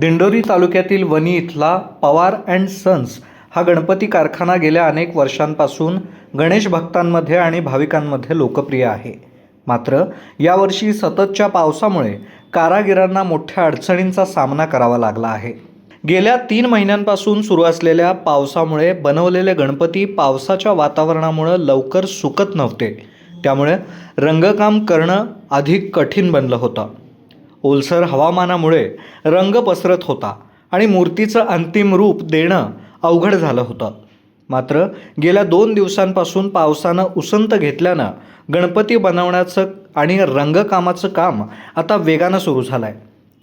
दिंडोरी तालुक्यातील वणी इथला Pawar and sons हा गणपती कारखाना गेल्या अनेक वर्षांपासून गणेश भक्तांमध्ये आणि भाविकांमध्ये लोकप्रिय आहे. मात्र यावर्षी सततच्या पावसामुळे कारागिरांना मोठ्या अडचणींचा सामना करावा लागला आहे. गेल्या तीन महिन्यांपासून सुरू असलेल्या पावसामुळे बनवलेले गणपती पावसाच्या वातावरणामुळे लवकर सुकत नव्हते. त्यामुळे रंगकाम करणं अधिक कठीण बनलं होतं. ओलसर हवामानामुळे रंग पसरत होता आणि मूर्तीचं अंतिम रूप देणं अवघड झालं होतं. मात्र गेल्या दोन दिवसांपासून पावसानं उसंत घेतल्यानं गणपती बनवण्याचं आणि रंगकामाचं काम आता वेगानं सुरू झालं आहे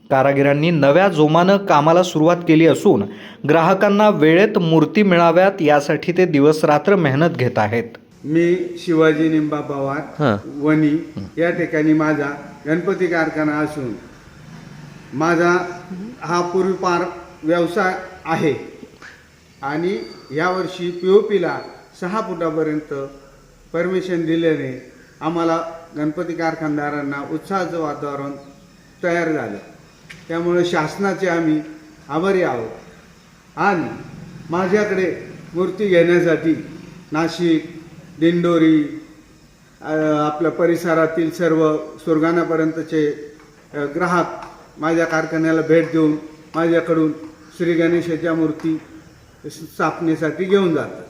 कारागिरांनी नव्या जोमानं कामाला सुरुवात केली असून ग्राहकांना वेळेत मूर्ती मिळाव्यात यासाठी ते दिवसरात्र मेहनत घेत आहेत. मी शिवाजी निंबा पवार. वणी या ठिकाणी माझा गणपती कारखाना असून माझा हा पूर्वीपार व्यवसाय आहे. आणि यावर्षी पी ओ पीला सहा फुटापर्यंत परमिशन दिल्याने आम्हाला गणपती कारखानदारांना उत्साहाचं वातावरण तयार झालं. त्यामुळे शासनाचे आम्ही आभारी आहोत. आणि माझ्याकडे मूर्ती घेण्यासाठी नाशिक दिंडोरी आपल्या परिसरातील सर्व सुरगाणापर्यंतचे ग्राहक माझ्या कारखान्याला भेट देऊन माझ्याकडून श्री गणेशाच्या मूर्ती स्थापनेसाठी घेऊन जातात.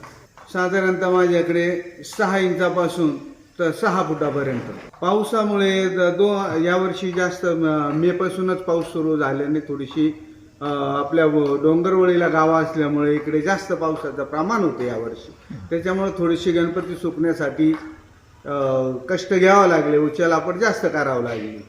साधारणतः माझ्याकडे सहा इंचापासून तर सहा फुटापर्यंत. पावसामुळे द- दो यावर्षी जास्त मेपासूनच पाऊस सुरू झाल्याने थोडीशी आपल्या व- डोंगरवळीला गावं असल्यामुळे इकडे जास्त पावसाचं प्रमाण होतं यावर्षी त्याच्यामुळे थोडीशी गणपती सुकण्यासाठी कष्ट घ्यावं लागले उचलापट जास्त करावं लागली.